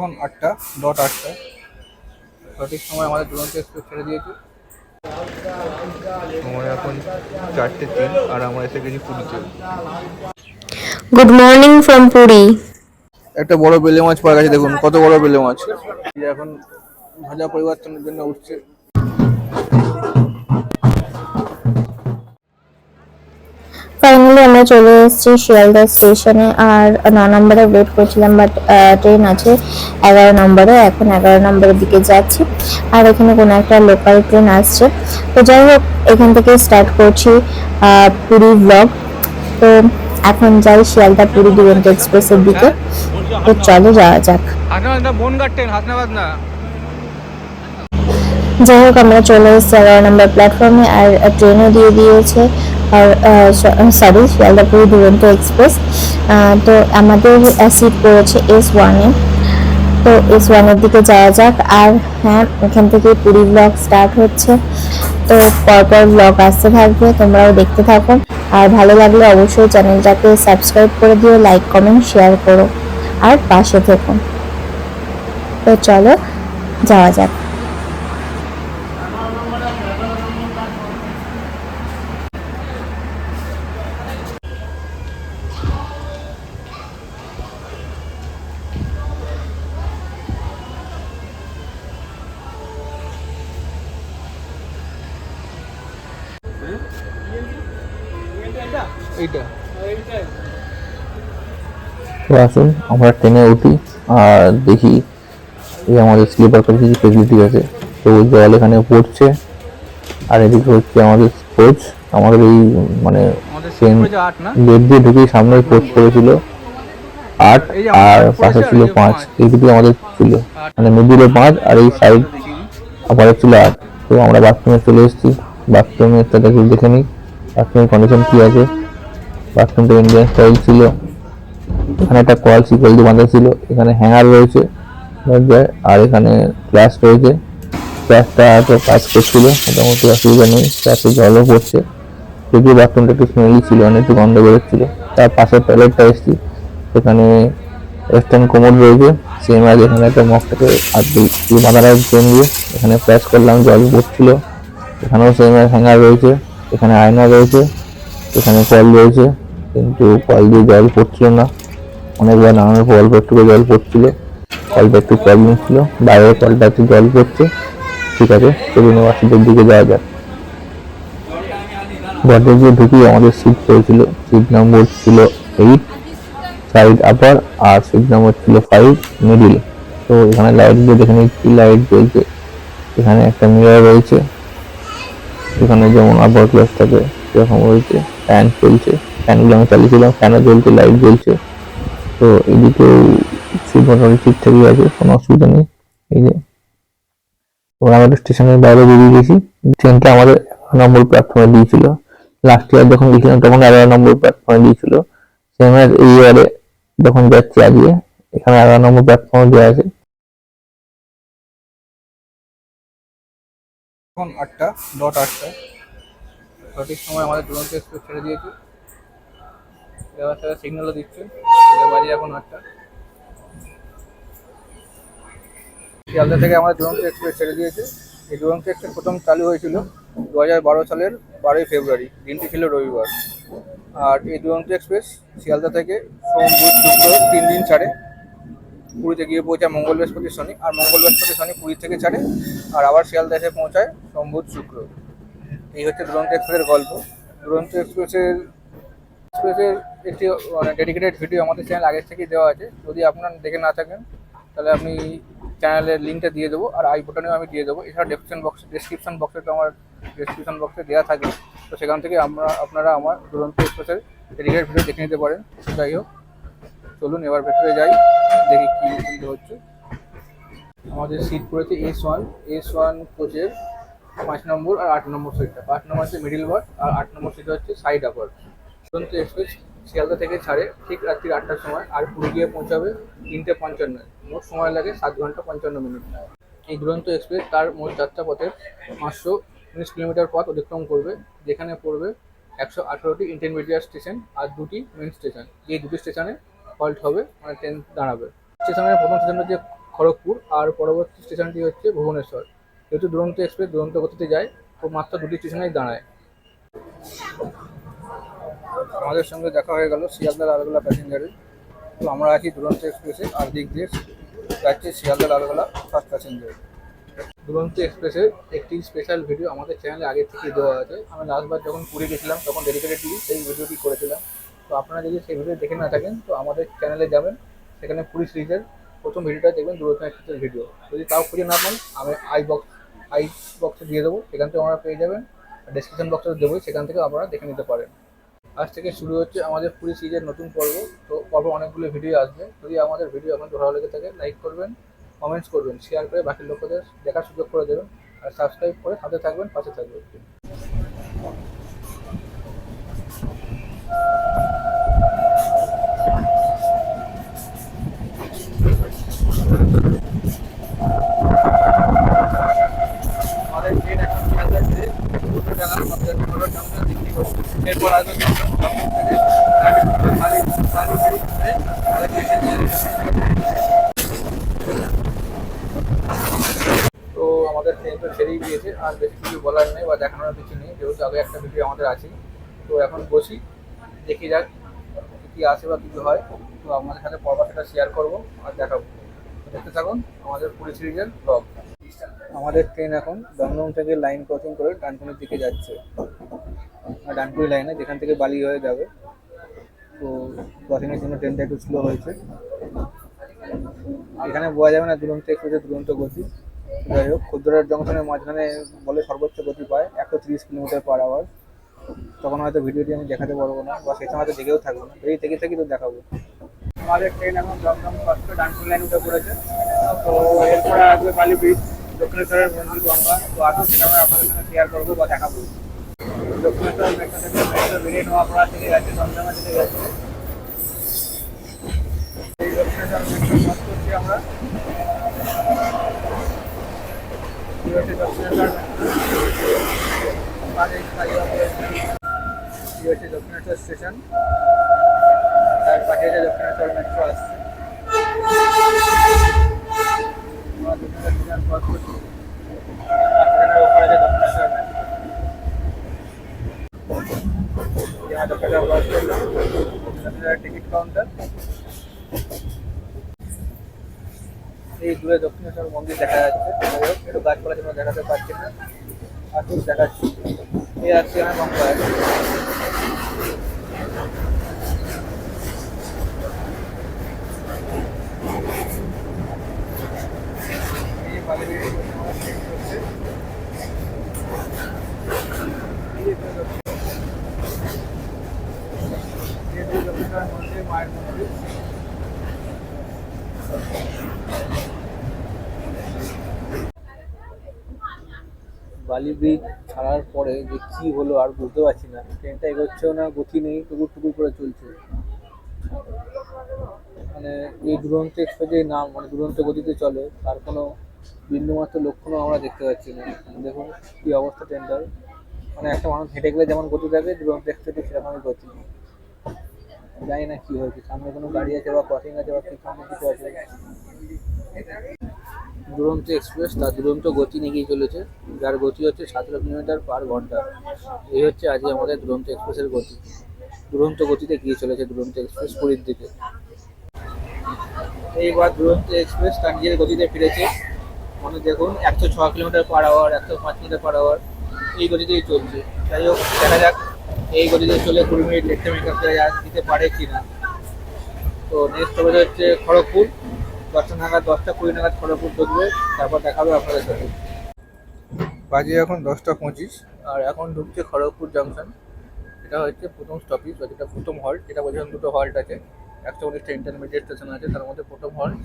এখন আটটা ডট আটটা। সঠিক সময় আমাদের দুরন্ত এক্সপ্রেস ছেড়ে দিয়েছে। সময় এখন চারটে তিন আর আমরা এসে গেছি পুরীতে। গুড মর্নিং ফ্রম পুরি একটা বড় বেলে মাছ পাওয়া গেছে দেখুন কত বড় বেলে মাছ। এখন ভাজা পরিবর্তনের জন্য উঠছে। আমরা চলে এসেছি শিয়ালদা স্টেশনে। আর ন নম্বরে ওয়েট করছিলাম বাট ট্রেন আছে এগারো নম্বরে। এখন এগারো নম্বরের দিকে যাচ্ছি। আর এখানে কোনো একটা লোকাল ট্রেন আসছে। তো যাই হোক, এখান থেকে স্টার্ট করছি পুরী ব্লগ তো এখন যাই শিয়ালদা পুরী দুরন্ত এক্সপ্রেসের দিকে। তো চলো যাওয়া যাক। যাই হোক, আমরা চলে এসেছি এগারো নম্বর প্ল্যাটফর্মে আর ট্রেনও দিয়ে দিয়েছে। সরি শিয়ালদাপুরি দুরন্ত এক্সপ্রেস তো আমাদের সিট পড়েছে এস ওয়ানে তো এস ওয়ানের দিকে যাওয়া যাক। আর হ্যাঁ এখান থেকে পুরী ব্লগ স্টার্ট হচ্ছে। তো পরপর ব্লগ আসতে থাকবে, তোমরাও দেখতে থাকো। আর ভালো লাগলে অবশ্যই চ্যানেলটাকে সাবস্ক্রাইব করে দিও লাইক কমেন্ট শেয়ার করো। আর পাশে থেকো। তো চলো, যাওয়া যাক। এইটা। আসুন আমরা ট্রেনে উঠি আর দেখি এই আমাদের স্লিপার করে কিছু ফেসিলিটি আছে। তো ওই জল এখানে পড়ছে আর এদিকে হচ্ছে আমাদের কোচ আমাদের এই মানে ট্রেন গেট দিয়ে ঢুকেই সামনে কোচ করেছিল। আট আর পাশে ছিল পাঁচ। এই দুটো আমাদের ছিল। মানে মিডিলে পাঁচ আর এই সাইড আপারে ছিল আট। তো আমরা বাথরুমে চলে এসেছি। বাথরুমে দেখে দেখে নিই। বাথরুমের কন্ডিশন কি আছে? বাথরুমটা ইন্ডিয়ান স্টাইল ছিল। এখানে একটা কল সিকল বাঁধা ছিল। এখানে হ্যাঙ্গার রয়েছে। আর এখানে গ্লাস রয়েছে। গ্লাসটা তো কাজ করছিল, মোটামুটি অসুবিধা নেই। গ্লাসে জলও পড়ছে। যদিও বাথরুমটা একটু স্মেলি ছিল, অনেক একটু গন্ধ বেরোচ্ছিল তার পাশে টয়লেটটা এসেছি। সেখানে ওয়েস্টার্ন কোমর রয়েছে। সেম আজ এখানে একটা মগটাকে আর বাঁধা রয়েছে চেন দিয়ে এখানে প্রেস করলাম, জল পড়ছিল। এখানেও সেম হ্যাঙ্গার রয়েছে। এখানে আয়না রয়েছে। এখানে কল রয়েছে, কিন্তু কল দিয়ে জল পড়ছিল না। অনেকবার নামানোর পর অল্প একটু জল পড়ছিল। কলটা একটু প্রবলেম ছিল। বাইরের কলটা একটু জল পড়ছে। ঠিক আছে, চলুন ওয়াশিদের দিকে যাওয়া যাক। গডরেজ দিয়ে ঢুকি আমাদের সিট পড়েছিল। সিট নম্বর ছিল এইট সাইড আপার আর সিট নম্বর ছিল ফাইভ মিডিল তো এখানে লাইট দিয়ে দেখে নিচ্ছি লাইট জ্বলছে। এখানে একটা মিরর রয়েছে। এখানে যেমন আপার ক্লাস থাকে সেরকম রয়েছে। ফ্যান চলছে, ফ্যানগুলো আমি চালিয়েছিলাম, ফ্যানও জ্বলছে লাইট জ্বলছে। তো এদিকেও সিট মোটামুটি ঠিকঠাকই আছে, কোনো অসুবিধা নেই। এই যে এবার আমাদের স্টেশনের বাইরে বেরিয়ে গেছি। ট্রেনটা আমাদের নম্বর প্ল্যাটফর্মে দিয়েছিল। লাস্ট ইয়ার যখন গেছিলাম তখন এগারো নম্বর প্ল্যাটফর্মে দিয়েছিল। সেম এই ইয়ারে যখন যাচ্ছি আজকে, এখানে এগারো নম্বর প্ল্যাটফর্মে দেওয়া আছে। এখন আটটা ডট আটটা। সঠিক সময় আমাদের দুরন্ত এক্সপ্রেস ছেড়ে দিয়েছে। এবার তারা সিগন্যালও দিচ্ছে। বাজে এখন আটটা। শিয়ালদা থেকে আমাদের দুরন্ত এক্সপ্রেস ছেড়ে দিয়েছে। এই দুরন্ত এক্সপ্রেস প্রথম চালু হয়েছিল দু হাজার বারো সালের বারোই ফেব্রুয়ারি। দিনটি ছিল রবিবার। আর এই দুরন্ত এক্সপ্রেস শিয়ালদা থেকে সোম, বুধ, শুক্র তিন দিন ছাড়ে। পুরীতে গিয়ে পৌঁছায় মঙ্গল বৃহস্পতি শনি। আর মঙ্গল বৃহস্পতি শনি পুরী থেকে ছাড়ে। আর আবার শিয়ালদা এসে পৌঁছায় সোম, বুধ, শুক্র। এই হচ্ছে দুরন্ত এক্সপ্রেসের গল্প। দুরন্ত এক্সপ্রেসের এক্সপ্রেসের একটি মানে ডেডিকেটেড ভিডিও আমাদের চ্যানেল আগের থেকেই দেওয়া আছে। যদি আপনারা দেখে না থাকেন, তাহলে আমি চ্যানেলের লিঙ্কটা দিয়ে দেবো আর আই বাটনেও আমি দিয়ে দেবো। এছাড়া ডেসক্রিপশন বক্স ডেসক্রিপশন বক্সে তো আমার ডেসক্রিপশন বক্সে দেওয়া থাকে। তো সেখান থেকে আমরা, আপনারা আমার দুরন্ত এক্সপ্রেসের ডেডিকেটেড ভিডিও দেখে নিতে পারেন। যাই হোক, চলুন এবার ভেতরে যাই, দেখি কী হচ্ছে। আমাদের সিট পড়েছে এস ওয়ান এস ওয়ান কোচের পাঁচ নম্বর আর আট নম্বর সিটটা পাঁচ নম্বর হচ্ছে মিডিল ওয়ার্ড আর আট নম্বর সিট হচ্ছে সাইড আপার দুরন্ত এক্সপ্রেস শিয়ালদা থেকে ছাড়ে ঠিক রাত্রি আটটার সময় আর পুরী গিয়ে পৌঁছাবে তিনটে পঞ্চান্ন। মোট সময় লাগে সাত ঘণ্টা পঞ্চান্ন মিনিট এই দুরন্ত এক্সপ্রেস তার মোট যাত্রা পথের পাঁচশো উনিশ কিলোমিটার পথ অতিক্রম করবে, যেখানে পড়বে একশো আঠেরোটি ইন্টারমিডিয়েট স্টেশন আর দুটি মেন স্টেশন এই দুটি স্টেশনে হল্ট হবে মানে ট্রেন দাঁড়াবে। স্টেশনের প্রথম স্টেশন হচ্ছে খড়গপুর আর পরবর্তী স্টেশনটি হচ্ছে ভুবনেশ্বর। যেহেতু দুরন্ত এক্সপ্রেস দুরন্ত গতিতে যায়, তো মাত্র দুটি স্টেশনেই দাঁড়ায়। আমাদের সঙ্গে দেখা হয়ে গেল শিয়ালদা লালগোলা প্যাসেঞ্জারের তো আমরা আছি দুরন্ত এক্সপ্রেসে আর দিক দিয়ে যাচ্ছে শিয়ালদা লালগোলা ফার্স্ট প্যাসেঞ্জার দুরন্ত এক্সপ্রেসের একটি স্পেশাল ভিডিও আমাদের চ্যানেলে আগে থেকে দেওয়া আছে। আমি লাস্টবার যখন পুরী গেছিলাম, তখন ডেডিকেটেডলি সেই ভিডিওটি করেছিলাম। তো আপনারা যদি সেই ভিডিও দেখে না থাকেন, তো আমাদের চ্যানেলে যাবেন। সেখানে পুরী সিরিজের প্রথম ভিডিওটা দেখবেন দুরন্ত এক্সপ্রেসের ভিডিও যদি তাও খুঁজে না পান, আমি আই বক্স আই বক্সে দিয়ে দেবো, সেখান থেকে আমরা পেয়ে যাবেন। ডিসক্রিপশন বক্সে দেবো, সেখান থেকে আপনারা দেখে নিতে পারেন। আজ থেকে শুরু হচ্ছে আমাদের পুরী সিরিজের নতুন পর্ব, তো পর্ব অনেকগুলো ভিডিও আসবে। যদি আমাদের ভিডিও আপনাদের ভালো লেগে থাকে লাইক করবেন কমেন্টস করবেন শেয়ার করে বাকি লোকদের দেখার সুযোগ করে দেবেন। আর সাবস্ক্রাইব করে সাথে থাকবেন, পাশে থাকবেন। তো আমাদের ট্রেন তো ছেড়েই দিয়েছে, আর বেশি কিছু বলার নেই বা দেখানোর কিছু নেই, যেহেতু আগে একটা ভিডিও আমাদের আছে তো এখন বসি, দেখি যাক কি আসে বা কিছু হয়। তো আমাদের সাথে পর্ব সেটা শেয়ার করব আর দেখাবো। দেখতে থাকুন আমাদের পুরী সিরিজের ব্লগ আমাদের ট্রেন এখন দমদম থেকে লাইন ক্রসিং করে ডানকুনির দিকে যাচ্ছে। ডানকুনি লাইনে যেখান থেকে বালি হয়ে যাবে, তো ক্রসিংয়ের জন্য ট্রেনটা একটু স্লো হয়েছে। এখানে বোঝা যাবে না দুরন্ত এক্সপ্রেসের দুরন্ত গতি। যাই হোক ক্ষুদ্রার জংশনের মাঝখানে বলে সর্বোচ্চ গতি পায় একশো তিরিশ কিলোমিটার পার আওয়ার তখন হয়তো ভিডিওটি আমি দেখাতে পারব না, বা সেটা হয়তো দেখেও থাকব না। যদি দেখে থাকি তো দেখাবো। আমাদের ট্রেন এখন দমদম ফার্স্ট ডানকুনি লাইন উঠে পড়েছে। তো এরপরে আসবে বালি ব্রিজ দক্ষিণেশ্বরের মন্দির গঙ্গা, তো আসুন সেটা আমরা আপনাদের সঙ্গে শেয়ার করব বা দেখাবো। দক্ষিণেশ্বর মেট্রো থেকে মেট্রো বেরিয়ে নেওয়া পড়া থেকে যাচ্ছে দমদমা থেকে স্টেশন। তার পাশে দক্ষিণেশ্বর মেট্রো আসছে। টিকিট কাউন্টার এই দূরে দক্ষিণেশ্বর মন্দির দেখা যাচ্ছে। একটু গাছপালা যেন দেখাতে পারছি না। আসুন দেখাচ্ছি। এই আসছে এখানে গঙ্গা এই যে বালি বেরিয়ে গেছে, আমার ট্রেন চলছে। এই যে দক্ষিণ- এই যে দক্ষিণেশ্বর মন্দির মায়ের মন্দির বালি ব্রিজ ছাড়ার পরে যে কি হলো আর বুঝতে পারছি না। ট্রেনটা এগোচ্ছেও না, গতি নেই, টুকুর টুকুর করে চলছে। মানে এই দুরন্ত এক্সপ্রেসের নাম মানে দুরন্ত গতিতে চলে, তার কোনো বিন্দুমাত্র লক্ষণও আমরা দেখতে পাচ্ছি না। দেখুন কি অবস্থা ট্রেনটার। মানে একটা মানুষ হেঁটে গেলে যেমন গতি থাকে, দুরন্ত এক্সপ্রেসে সেরকমই গতি জানি না কি হয়েছে, সামনে কোনো গাড়ি আছে বা ক্রসিং আছে বা সামনে কিছু আছে। দুরন্ত এক্সপ্রেস, তার দুরন্ত গতি নিয়ে চলেছে। যার গতি হচ্ছে সতেরো কিলোমিটার পার ঘণ্টা। এই হচ্ছে আজকে আমাদের দুরন্ত এক্সপ্রেসের গতি। দুরন্ত গতিতে গিয়ে চলেছে দুরন্ত এক্সপ্রেস পুরীর দিকে। এইবার দুরন্ত এক্সপ্রেস তার নিজের গতিতে ফিরেছে। মানে দেখুন, একশো ছ কিলোমিটার পার আওয়ার, একশো পাঁচ কিলোমিটার পার আওয়ার এই গতিতেই চলছে। যাই হোক, দেখা যাক এই গতিতে চলে কুড়ি মিনিট লেটটা মেকআপ দিতে পারে কি না তো নেক্সট হবে হচ্ছে খড়গপুর। দশটা নাগাদ, দশটা কুড়ি নাগাদ খড়গপুর ঢুকবে, তারপর দেখাবে আপনাদের সাথে। বাজে এখন দশটা পঁচিশ, আর এখন ঢুকছে খড়গপুর জাংশন এটা হচ্ছে প্রথম স্টপেজ বা যেটা প্রথম হল্ট এটা বলছিলাম দুটো হল্ট আছে। একশো উনিশটা ইন্টারমিডিয়েট স্টেশন আছে, তার মধ্যে প্রথম হল্ট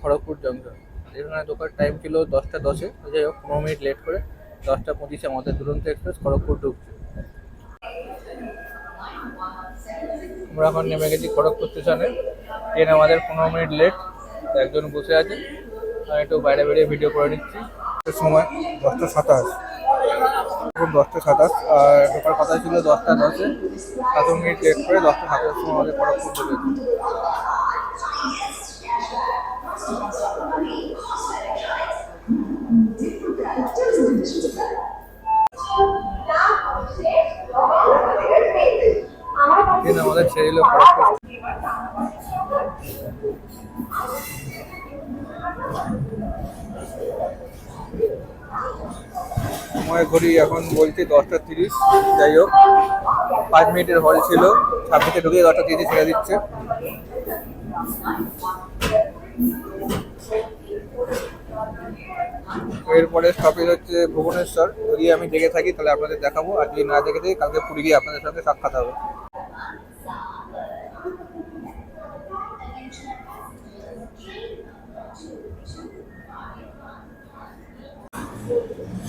খড়গপুর জাংশন এখানে ঢোকার টাইম ছিল দশটা দশে যাই হোক, পনেরো মিনিট লেট করে দশটা পঁচিশে আমাদের দুরন্ত এক্সপ্রেস খড়গপুর ঢুকছে। আমরা এখন নেমে গেছি খড়গপুর স্টেশনে ট্রেন আমাদের পনেরো মিনিট লেট একজন বসে আছে আর একটু বাইরে বেরিয়ে ভিডিও করে নিচ্ছি। সময় দশটা সাতাশ। এখন দশটা সাতাশ আর ঢোকার কথা ছিল দশটা দশে। সাত মিনিট লেট করে দশটা সাতাশ সময় আমাদের খড়গপুর ট্রেন আমাদের ছেড়ে দিল খড়গপুর সময় ঘড়ি এখন বলছে দশটা তিরিশ। যাই হোক, পাঁচ মিনিটের হল ছিল। ছাব্বিশে ঢুকে দশটা তিরিশে ছেড়ে দিচ্ছে। এরপরে স্টপেজ হচ্ছে ভুবনেশ্বর। যদি আমি দেখে থাকি, তাহলে আপনাদের দেখাবো। আর যদি না দেখে থাকি, কালকে পুরী গিয়ে আপনাদের সাথে সাক্ষাৎ হবে।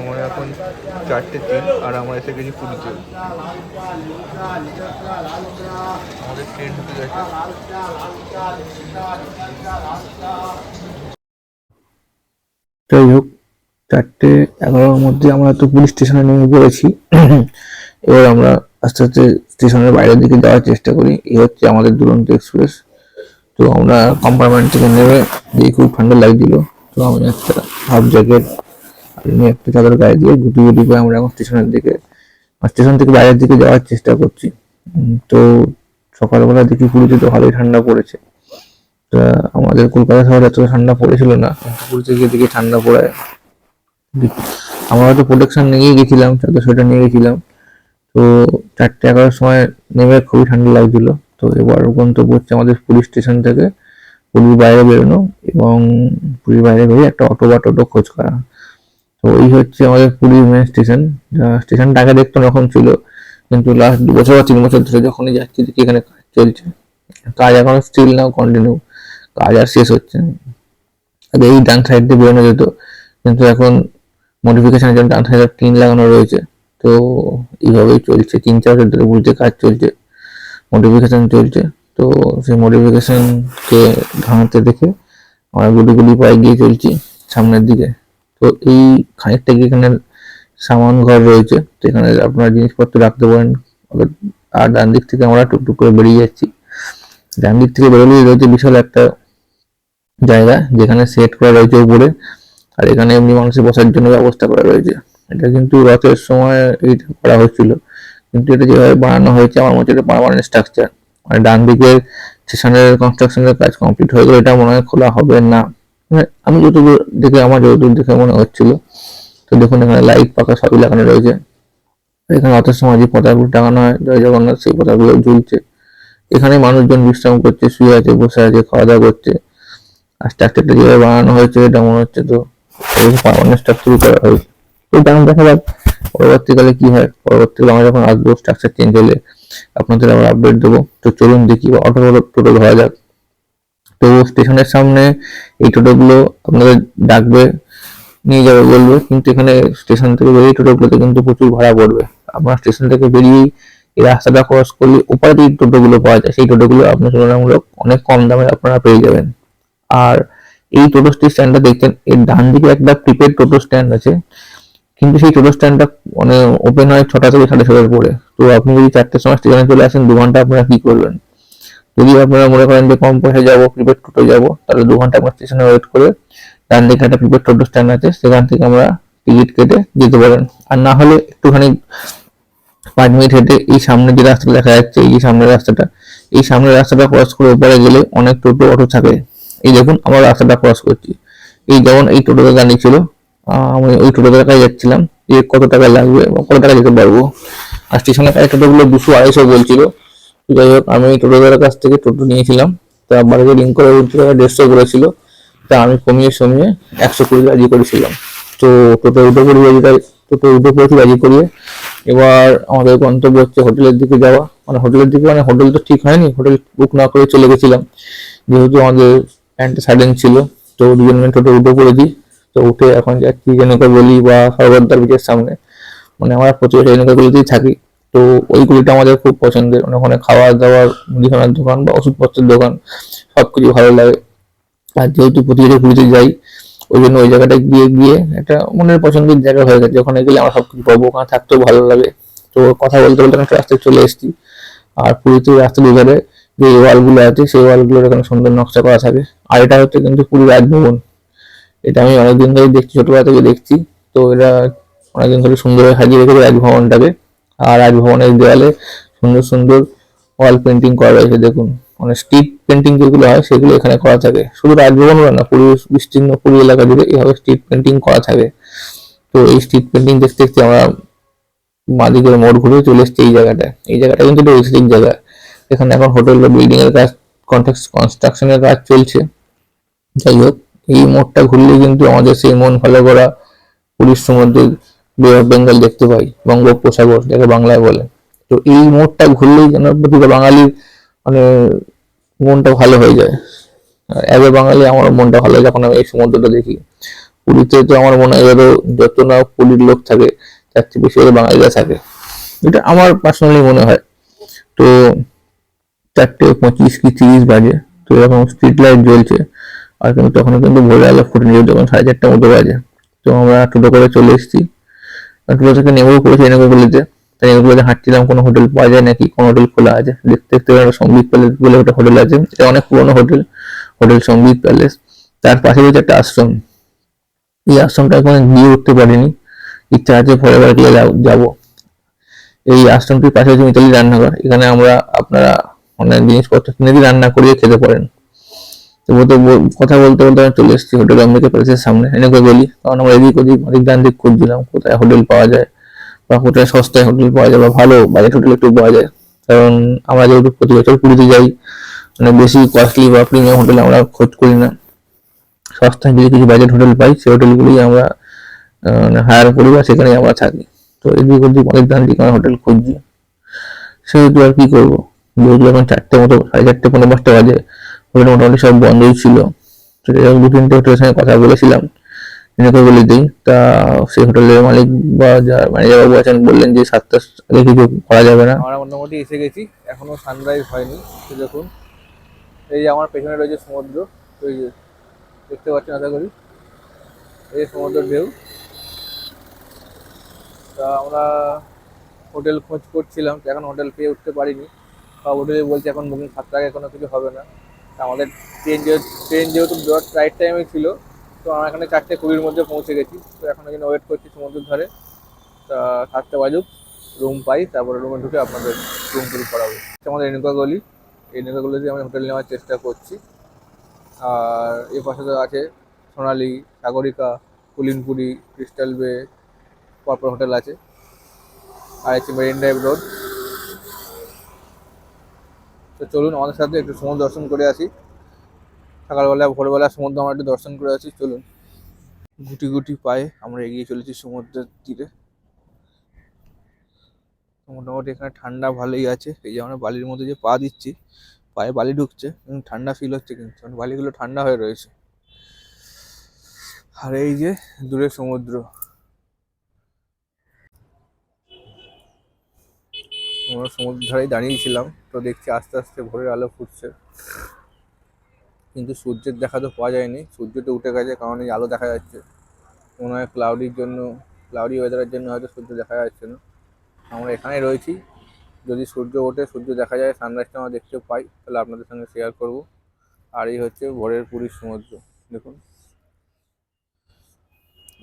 আমার এখন চারটে তিন, আর আমরা এসে গেছি পুরীতে আমাদের ট্রেন ঢুকে গেছে। যাই হোক, চারটে এগারোর মধ্যে আমরা তো পুলিশ স্টেশনে নেমে পড়েছি। এবার আমরা আস্তে আস্তে স্টেশনের বাইরের দিকে যাওয়ার চেষ্টা করি। এই হচ্ছে আমাদের দুরন্ত এক্সপ্রেস। তো আমরা কম্পার্টমেন্ট থেকে নেমে দিয়ে খুব ঠান্ডা লাগছিল তো আমি একটা হাফ জ্যাকেট এমনি একটা চাদর গায়ে দিয়ে গুটি গুটি করে আমরা এখন স্টেশনের দিকে স্টেশন থেকে বাইরের দিকে যাওয়ার চেষ্টা করছি। তো সকালবেলা দেখি পুরীতে তো ভালোই ঠান্ডা পড়েছে। তা আমাদের কলকাতা শহরে এত ঠান্ডা পড়েছিল না। পুরীতে গিয়ে দেখি ঠান্ডা পড়ায় আমরা হয়তো প্রোটেকশন নিয়ে গেছিলাম, চাদর সোয়েটার নিয়ে গেছিলাম। তো চারটে এগারোর সময় নেমে খুবই ঠান্ডা লাগছিল। তো এবার গন্তব্য হচ্ছে আমাদের পুলিশ স্টেশন থেকে পুরীর বাইরে বেরোনো এবং পুরীর বাইরে বেরিয়ে একটা অটো বা টোটো খোঁজ করা। তো এই হচ্ছে আমাদের পুরীর মেন স্টেশন স্টেশনটা আগে দেখতে রকম ছিল। কিন্তু লাস্ট দু বছর বা তিন বছর ধরে যখনই যাচ্ছি, দেখি এখানে কাজ চলছে। কাজ এখন স্টিল নাও কন্টিনিউ কাজ আর শেষ হচ্ছে। আগে এই ডান সাইড দিয়ে বেরোনো যেত, কিন্তু এখন মডিফিকেশনের জন্য ডান সাইডে টিন লাগানো রয়েছে। তো এইভাবেই চলছে। তিন চার বছর ধরে বুঝতে কাজ চলছে। মডিফিকেশন চলছে। তো সেই মডিফিকেশনকে ভাঙতে দেখে আমরা গুলি গুলি পায়ে গিয়ে চলছি সামনের দিকে। তো এই খানিকটা গিয়ে এখানে সামান ঘর রয়েছে। তো এখানে আপনার জিনিসপত্র রাখতে পারেন। আর ডান দিক থেকে আমরা টুকটুক করে বেরিয়ে যাচ্ছি। ডান দিক থেকে বেরোলেই রয়েছে বিশাল একটা জায়গা, যেখানে সেট করা রয়েছে উপরে। আর এখানে এমনি মানুষের বসার জন্য ব্যবস্থা করা রয়েছে। এটা কিন্তু রথের সময় এইটা করা হয়েছিল কিন্তু এটা যেভাবে বানানো হয়েছে, আমার মতে এটা পারমানেন্ট স্ট্রাকচার মানে ডান দিকের স্টেশনের কনস্ট্রাকশনের কাজ কমপ্লিট হয়ে গেলে এটা মনে হয় খোলা হবে না। মানে আমি যতদূর দেখে, আমার যতদূর দেখে মনে হচ্ছিল, তো দেখুন, এখানে লাইট পাকা সবই লাগানো রয়েছে। এখানে রথের সময় যে পতাকাগুলো টাঙানো হয়, জয় জগন্নাথ সেই পতাকাগুলো ঝুলছে এখানে মানুষজন বিশ্রাম করছে, শুয়ে আছে, বসে আছে খাওয়া দাওয়া করছে। আর স্ট্রাকচারটা যেভাবে বানানো হয়েছে এটা মনে হচ্ছে তো পারমানেন্ট স্ট্রাকচারই করা হয়েছে। তো তেমন দেখা যাক পরবর্তীকালে কি হয়? পরবর্তীকালে আমরা যখন আসব, স্ট্রাকচার চেঞ্জ হলে আপনাদের আবার আপডেট দেবো। তো চলুন দেখি অটো টোটো ধরা যাক। তো স্টেশনের সামনে এই টোটোগুলো আপনাদের ডাকবে, নিয়ে যাবে বলবে, কিন্তু এখানে স্টেশন থেকে বেরিয়ে টোটোগুলোতে কিন্তু প্রচুর ভাড়া পড়বে। আপনার স্টেশন থেকে বেরিয়েই এই রাস্তাটা ক্রস করলে ওপারে যে টোটোগুলো পাওয়া যায়। সেই টোটোগুলো আপনার তুলনামূলক অনেক কম দামে আপনারা পেয়ে যাবেন। আর এই টোটো স্ট্যান্ডটা দেখছেন, এর ডান দিকে একটা প্রিপেড টোটো স্ট্যান্ড আছে, কিন্তু সেই টোটো স্ট্যান্ডটা মানে ওপেন হয় ছটা থেকে সাড়ে ছটার পরে। তো আপনি যদি চারটের সময় স্টেশনে চলে আসেন, দু ঘণ্টা আপনারা কি করবেন? যদি আপনারা মনে করেন যে কম পয়সা যাব প্রিপেড টোটো যাব, তাহলে দু ঘণ্টা আপনার স্টেশনে ওয়েট করে ডান দিকে একটা প্রিপেড টোটো স্ট্যান্ড আছে, সেখান থেকে আমরা টিকিট কেটে যেতে পারেন। আর না হলে একটুখানি পাঁচ মিনিট হেঁটে এই সামনে যে রাস্তাটা দেখা যাচ্ছে, এই যে সামনের রাস্তাটা, এই সামনের রাস্তাটা ক্রস করে ওপরে গেলে অনেক টোটো, অটো থাকে। এই দেখুন, আমরা রাস্তাটা ক্রস করছি। এই যেমন এই টোটোটা দাঁড়িয়ে ছিল আমি ওই টোটোটার কাছে যাচ্ছিলাম, যে কত টাকা লাগবে বা কত টাকা যেতে পারব। আর স্টেশনের কাছে টোটোগুলো দুশো আড়াইশো বলছিল। যাই হোক আমি টোটোদারের কাছ থেকে টোটো নিয়েছিলাম। তা লিঙ্ক করে উঠতে টাকা দেড়শো করেছিল তা আমি কমিয়ে সমিয়ে একশো কুড়ি রাজি করেছিলাম। তো টোটো উঠে পড়ি রাজি টোটো উঠে পড়েছি রাজি করিয়ে এবার আমাদের গন্তব্য হচ্ছে হোটেলের দিকে যাওয়া। মানে হোটেলের দিকে মানে হোটেল তো ঠিক হয়নি, হোটেল বুক না করে চলে গেছিলাম। যেহেতু আমাদের প্যান্টটা সাডেন ছিল, তো দুজন মিলে টোটো উঠে করে দিই। তো উঠে এখন যাচ্ছি জেনুকা গলি বা সর্বদার বিচের সামনে। মানে আমরা প্রচুর জেনুকা গলিতেই থাকি। তো ওই গলিটা আমাদের খুব পছন্দের। মানে ওখানে খাওয়া দাওয়ার, মুদিখানার দোকান বা ওষুধপত্রের দোকান সব কিছু ভালো লাগে। আর যেহেতু প্রতি বছর ঘুরতে যাই, ওই জন্য ওই জায়গাটা গিয়ে গিয়ে একটা মনের পছন্দের জায়গা হয়ে গেছে। ওখানে গেলে আমরা সবকিছু পাবো। ওখানে থাকতেও ভালো লাগে। তো কথা বলতে বলতে একটা রাস্তায় চলে এসেছি। আর পুরীতে রাস্তার দুধারে যে ওয়ালগুলো আছে, সেই ওয়ালগুলোর এখানে সুন্দর নকশা করা থাকে। আর এটা হচ্ছে কিন্তু পুরী রাজভবন। এটা আমি অনেকদিন ধরে দেখছি, ছোটবেলা থেকে দেখছি। তো এটা অনেকদিন ধরে সুন্দরভাবে সাজিয়ে রেখেছে রাজভবনটাকে। আর রাজভবনের দেওয়ালে সুন্দর সুন্দর ওয়াল পেন্টিং করা রয়েছে, দেখুন। মানে স্ট্রিট পেন্টিং যেগুলো হয়, সেগুলো এখানে করা থাকে। শুধু রাজভবন বলে না, পুরী বিস্তীর্ণ পুরী এলাকা জুড়ে এইভাবে স্ট্রিট পেন্টিং করা থাকে। তো এই স্ট্রিট পেন্টিং দেখতে দেখতে আমরা মাদিকের মোড় ঘুরে চলে এসেছি এই জায়গাটায়। এই জায়গাটা কিন্তু একটা ঐতিহাসিক জায়গা। এখানে এখন হোটেল বা বিল্ডিং এর কাজ কন্ট্রাক্ট কনস্ট্রাকশনের কাজ চলছে। যাই হোক, এই মোড়টা ঘুরলে কিন্তু আমাদের সেই মন ভালো করা পুরীর সমুদ্রের বে অফ বেঙ্গল দেখতে পাই, বঙ্গোপসাগর, যাকে বাংলায় বলে। তো এই মোড়টা ঘুরলেই যেন প্রতিটা বাঙালির মানে মনটা ভালো হয়ে যায়। এবে বাঙালি আমার মনটা ভালো হয়, যখন আমি এই সমুদ্রটা দেখি। পুরীতে তো আমার মনে হয় ধরো যত না পুরীর লোক থাকে, তার চেয়ে বেশি করে বাঙালিরা থাকে। এটা আমার পার্সোনালি মনে হয়। তো চারটে পঁচিশ কি তিরিশ বাজে, তো এরকম স্ট্রিট লাইট জ্বলছে। আর কিন্তু তখন কিন্তু ভোরে আলো ফুটেনি যখন সাড়ে চারটা মতো বাজে, তো আমরা টোটো করে চলে এসেছি। থেকে নেমেও করেছি এনেকোগুলিতে তাই এগুলোতে হাঁটছিলাম, কোনো হোটেল পাওয়া যায় নাকি, কোন হোটেল খোলা আছে? দেখতে দেখতে সংগীত প্যালেস বলে একটা হোটেল আছে, এটা অনেক পুরোনো হোটেল হোটেল সংগীত প্যালেস। তার পাশে রয়েছে একটা আশ্রম। এই আশ্রমটা এখন গিয়ে উঠতে পারিনি, ইচ্ছা আছে পরের বার গেলে যাব। এই আশ্রমটির পাশে হচ্ছে মিতালি রান্নাঘর, এখানে আমরা আপনারা অনেক জিনিসপত্র কিনে দিয়ে রান্না করিয়ে খেতে পারেন। তো কথা বলতে বলতে আমি চলে এসেছি হোটেল অমৃত প্যালেসের সামনে। এনেকে বলি? কারণ আমরা এদিক ওদিক, অনেক ডান দিক খুঁজছিলাম কোথায় হোটেল পাওয়া যায় বা কোথায় সস্তায় হোটেল পাওয়া যায় বা ভালো বাজেট হোটেল একটু পাওয়া যায়। কারণ আমরা যেহেতু প্রতি বছর পুরীতে যাই মানে বেশি কস্টলি বা প্রিমিয়াম হোটেল আমরা খোঁজ করি না। সস্তায় যদি কিছু বাজেট হোটেল পাই, সেই হোটেলগুলি আমরা হায়ার করি বা সেখানেই আমরা থাকি। তো এদিক ওদিক অনেক দান দিকে আমরা হোটেল খুঁজছি। সেহেতু আর কি করব? যেহেতু এখন চারটে মতো, সাড়ে চারটে পনেরো পাঁচটা বাজে। হোটেল মোটামুটি সব বন্ধই ছিল। দু তিনটে হোটেলের সঙ্গে কথা বলেছিলাম। এনেকে বলে দিই, তা সেই হোটেলের মালিক বা যার ম্যানেজার বাবু আছেন বললেন যে সাতটা আগে কিছু করা যাবে না। আমরা মোটামুটি এসে গেছি, এখনও সানরাইজ হয়নি দেখুন। এই আমার পেছনে রয়েছে সমুদ্র ওই যে দেখতে পাচ্ছেন আশা করি। এই যে সমুদ্রের ঢেউ। তা আমরা হোটেল খোঁজ করছিলাম এখন হোটেল পেয়ে উঠতে পারিনি। সব হোটেলে বলছে এখন বুকিং সাতটা আগে কোনো কিছু হবে না। আমাদের ট্রেন যেহেতু ট্রেন যেহেতু রাইট টাইমে ছিল, তো আমরা এখানে চারটে কুড়ির মধ্যে পৌঁছে গেছি। তো এখন এখানে ওয়েট করছি সমুদ্রের ধারে। তা সাতটা বাজুক রুম পাই, তারপরে রুমে ঢুকে আপনাদের রুম টুর করাবো। আমাদের রেণুকা গলি। এই রেণুকা গলিতে আমি হোটেল নেওয়ার চেষ্টা করছি। আর এই পাশে তো আছে সোনালি, সাগরিকা, কুলিনপুরি, ক্রিস্টাল বে পরপর হোটেল আছে। আর হচ্ছে মেরিন ড্রাইভ রোড। তো চলুন আমাদের সাথে একটু সমুদ্র দর্শন করে আসি। সকালবেলা ভোরবেলা সমুদ্র আমরা একটু দর্শন করে আসি। চলুন। গুটি গুটি পায়ে আমরা এগিয়ে চলেছি সমুদ্রের তীরে। মোটামুটি এখানে ঠান্ডা ভালোই আছে। এই যে আমরা বালির মধ্যে যে পা দিচ্ছি, পায়ে বালি ঢুকছে ঠান্ডা ফিল হচ্ছে কিন্তু, কারণ বালিগুলো ঠান্ডা হয়ে রয়েছে। আর এই যে দূরে সমুদ্র আমরা সমুদ্র ধারেই দাঁড়িয়েছিলাম, তো দেখছি আস্তে আস্তে ভোরের আলো ফুটছে। কিন্তু সূর্যের দেখা তো পাওয়া যায়নি। সূর্য তো উঠে গেছে, কারণ এই আলো দেখা যাচ্ছে। মনে হয় ক্লাউডির জন্য ক্লাউডি ওয়েদারের জন্য হয়তো সূর্য দেখা যাচ্ছে না। আমরা এখানেই রয়েছি। যদি সূর্য ওঠে, সূর্য দেখা যায় সানরাইজটা আমরা দেখতে পাই, তাহলে আপনাদের সঙ্গে শেয়ার করব। আর এই হচ্ছে ভোরের পুরীর সমুদ্র, দেখুন।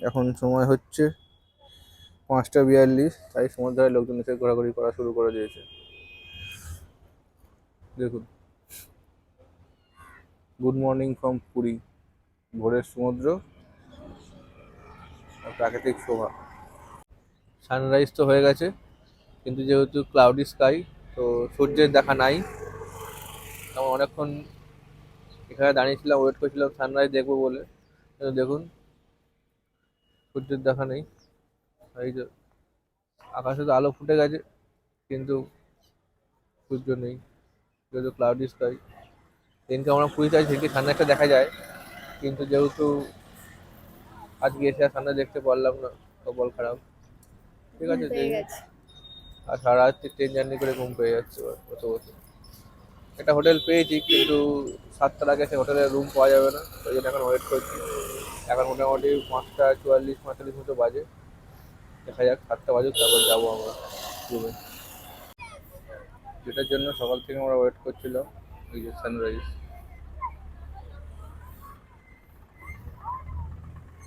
এখন সময় হচ্ছে পাঁচটা বিয়াল্লিশ, তাই সমুদ্রের লোকজন এসে ঘোরাঘুরি করা শুরু করে দিয়েছে। দেখুন। গুড মর্নিং ফ্রম পুরী, ভোরের সমুদ্র প্রাকৃতিক শোভা। সানরাইজ তো হয়ে গেছে, কিন্তু যেহেতু ক্লাউডি স্কাই তো সূর্যের দেখা নাই। আমি অনেকক্ষণ এখানে দাঁড়িয়েছিলাম ওয়েট করছিলাম সানরাইজ দেখব বলে। কিন্তু দেখুন, সূর্যের দেখা নেই। এই যে আকাশে তো আলো ফুটে গেছে কিন্তু সূর্য নেই। যেহেতু ক্লাউডি স্কাই দিনকে আমরা পুরীতে আছি সেদিকে একটা দেখা যায় কিন্তু যেহেতু আজকে এসে আর সানরাইজ দেখতে পারলাম না কপাল খারাপ। ঠিক আছে আর সারা রাত্রি ট্রেন জার্নি করে ঘুম পেয়ে যাচ্ছে এবার বসে বসে একটা হোটেল পেয়েছি কিন্তু সাতটার আগে সে হোটেলের রুম পাওয়া যাবে না ওই জন্য এখন ওয়েট করছি। এখন মোটামুটি পাঁচটা চুয়াল্লিশ পঁয়তাল্লিশ মতো বাজে। দেখা যাক সাতটা বাজুক, তারপর যাব আমরা রুমে যেটার জন্য সকাল থেকে আমরা ওয়েট করছিলাম ওই যে সানরাইজ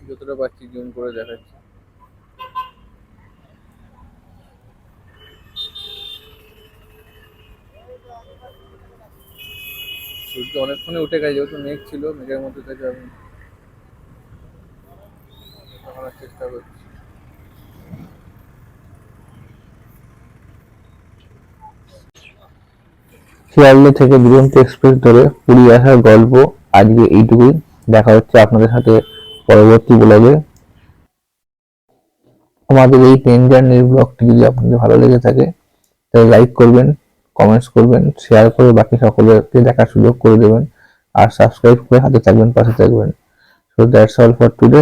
যতটা পাচ্ছি জুম করে দেখাচ্ছি। সূর্য অনেকক্ষণে উঠে গেছে, যেহেতু মেঘ ছিল, মেঘের মধ্যে থেকে আমি চেষ্টা করছি। শিয়ালদা থেকে দুরন্ত এক্সপ্রেস ধরে পুরী আসার গল্প আজকে এইটুকুই। দেখা হচ্ছে আপনাদের সাথে পরবর্তী ব্লগে আমাদের এই ট্রেন জার্নির ব্লগটি যদি আপনাদের ভালো লেগে থাকে, তাহলে লাইক করবেন কমেন্টস করবেন শেয়ার করে বাকি সকলকে দেখার সুযোগ করে দেবেন, আর সাবস্ক্রাইব করে হাতে থাকবেন, পাশে থাকবেন। So that's all for today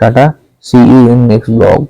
tata see you in next blog